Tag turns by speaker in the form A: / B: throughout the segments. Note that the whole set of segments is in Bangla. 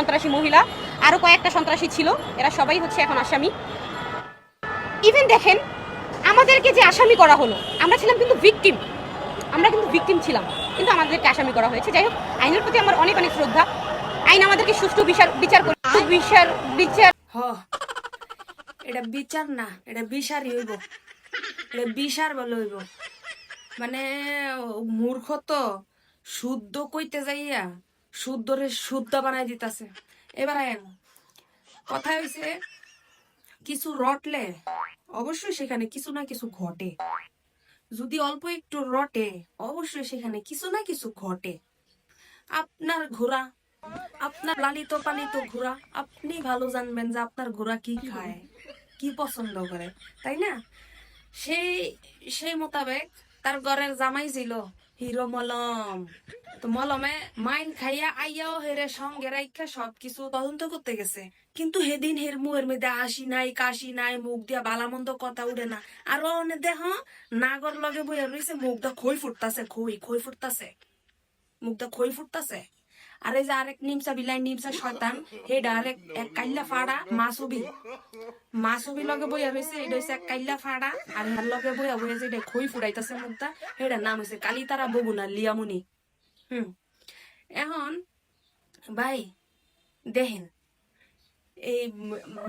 A: সন্ত্রাসী মহিলা আরও কয়েকটা সন্ত্রাসী ছিল এরা সবাই হচ্ছে এখন আসামি। ইভেন দেখেন আমাদেরকে যে আসামি করা হলো আমরা ছিলাম কিন্তু ভিকটিম আমরা কিন্তু ভিকটিম ছিলাম কিন্তু আমাদেরকে আসামি করা হয়েছে। যাই হোক আইনের প্রতি আমার অনেক অনেক শ্রদ্ধা। আইন আমাদেরকে সুষ্ঠু বিচার বিচার করে বিচার বিচার
B: হ এটা বিচার না এটা বিচারই হইব। এটা বিচার বলে হইব। মানে মূর্খ তো শুদ্ধ কইতে যাইয়া শুদ্ধরে শুদ্ধ বানাই দিতাছে। এবার আয়েন, কথা হইছে কিছু রটলে, অবশ্যই সেখানে কিছু না কিছু ঘটে। যদি অল্প একটু রটে, অবশ্যই সেখানে কিছু না কিছু ঘটে। আপনার ঘোড়া, আপনার লালিত পালিত ঘোড়া, আপনি ভালো জানবেন যে আপনার ঘোড়া কি খায়, কি পছন্দ করে, তাই না? সেই সেই মোতাবেক তার ঘরের জামাই ছিল হিরো মলম। তো মলমে মাইন খাইয়া আইয়াও হেরে সঙ্গে রাইখা সবকিছু তদন্ত করতে গেছে। কিন্তু হেদিন হের মুহের মধ্যে আসি নাই, কাশি নাই, মুখ দিয়া বালামন্দ কথা উঠে না। আর অনে দেহ, নাগর লগে বইয়া রয়েছে মুখ মুখটা খই ফুটতাছে, খই খই ফুটতাছে। মুখটা খই ফুটতাছে। আর এই যে আরেক নিমসা বিলাই নিমসা শয়তান। হেডা আরেক এক কাইল্লা ফাড়া মাসুবি মাসুবি লগে বইয়া রয়েছে এটা হইছে এক কাইল্লা ফাড়া। আর হার লগে বইয়া যে এটা খই ফুটাইতাছে মুখটা হেডার নাম হইছে কালিতারা বগুনা লিয়ামুনি। হুম। এখন, ভাই, দেখেন, এই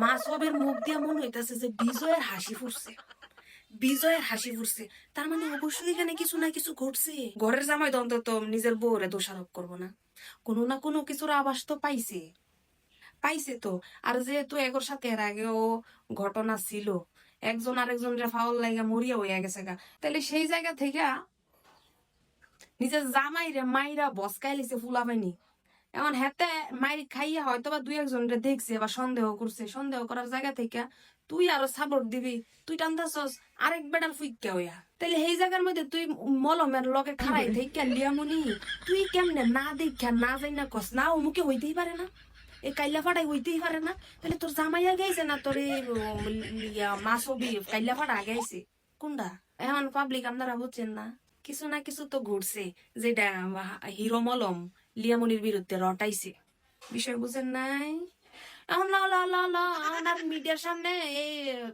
B: মাসবের মুখ দিয়া মনে হইতাছে যে বিজয়ের হাসি ফুটছে। বিজয়ের হাসি ফুটছে। তার মানে অবশ্যই এখানে কিছু না কিছু ঘটছে। ঘরের জামাই অন্তত নিজের বউরে দোষারোপ করব না। কোনো না কোনো কিছুর আভাস তো পাইছে। পাইছে তো। আর যেহেতু এগোর সাথে এর আগেও ঘটনা ছিল, একজন আরেকজনের ফাউল লাগা মরিয়া হইয়া গেছে গা। তাহলে সেই জায়গা থেকে নিজের জামাইরে মাইরা বসকাই লিছে ফুলা এখন হেতে মাইর খাইয়া হয়তো বা দুই একজন রে দেখছে বা সন্দেহ করছে, সন্দেহ করার জায়গা থেকে তুই আরও সাপোর্ট দিবি, তুই টান্দাছস আরেক বেডাল ফুইকা হইয়া। তাহলে সেই জায়গার মধ্যে তুই মলমের লগে খাড়াই থেকে লিয়ামুনি তুই কেমনে না দেখা না যাই না কস, না অমুকে হইতেই পারে না। এই কাইলা ফাটাই হইতেই পারে না। তাহলে তোর জামাইয়া গেছে না তোর মাসবি কাইলা ফাটা গেছে কোনটা এখন পাবলিক আপনারা বুঝছেন না। কিছু না কিছু তো ঘুরছে, যেটা হিরো মলম। লিয়ামনির বিরুদ্ধে রটাইছে বিষয় বুঝেন নাই? এখন ল ল ল ল এখন আর মিডিয়ার সামনে এই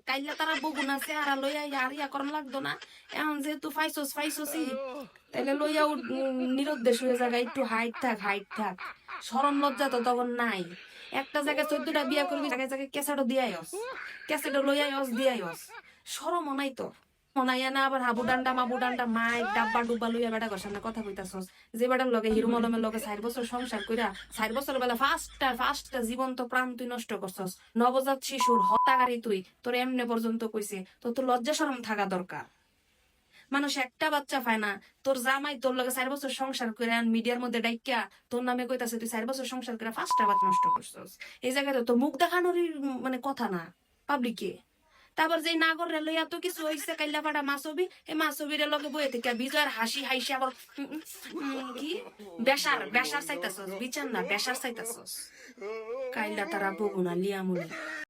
B: কাইলা তারা বগুন আছে, আর লইয়া আর ইয়া করন লাগতো না। এখন যেহেতু ফাইসোস ফাইসোসি তাইলে লইয়া নিরুদ্দেশ হয়ে একটু হাইট থাক হাইট থাক। সরম লজ্জা তো তখন নাই। একটা জায়গায় চোদ্দটা বিয়া করবি, জায়গায় জায়গায় কেসাটো দিয়াই অস কেসাটো লইয়াই অস দিয়াই অস সরম নাই তো। মনাইয়া না আবার হাবু ডান্ডা, মাবু ডান্ডা ডাব্বা, ডুব্বা লইয়া বেটা সামনে কথা যে বেটার লগে হিরো মলমের লগে বছর সংসার কইরা বছর বেলা প্রাণ তুই নষ্ট করছস। নবজাত শিশুর তুই, তোর পর্যন্ত কইছে তো তোর লজ্জা শরম থাকা দরকার। মানুষ একটা বাচ্চা পায় না, তোর জামাই তোর লগে চার বছর সংসার করে মিডিয়ার মধ্যে ডাইকা তোর নামে কইতাছে, তুই চার বছর সংসার করে ফার্স্টটা বাচ্চা নষ্ট করছস। এই জায়গায় তো মুখ দেখানোরই মানে কথা না। পাবলিকে। তারপর যে নাগর লইয়া তো কিছু হইছে কাইলা পাড়া মাছবি, এই মাছবির লগে বইয়ে থেকে বিজয়ের হাসি হাসি আবার কি? বেসার বেসার চাইতাছস, বিচার না, বেসার চাইতাছস। কাইলা তারা বগুনা, লিয়ামুনি।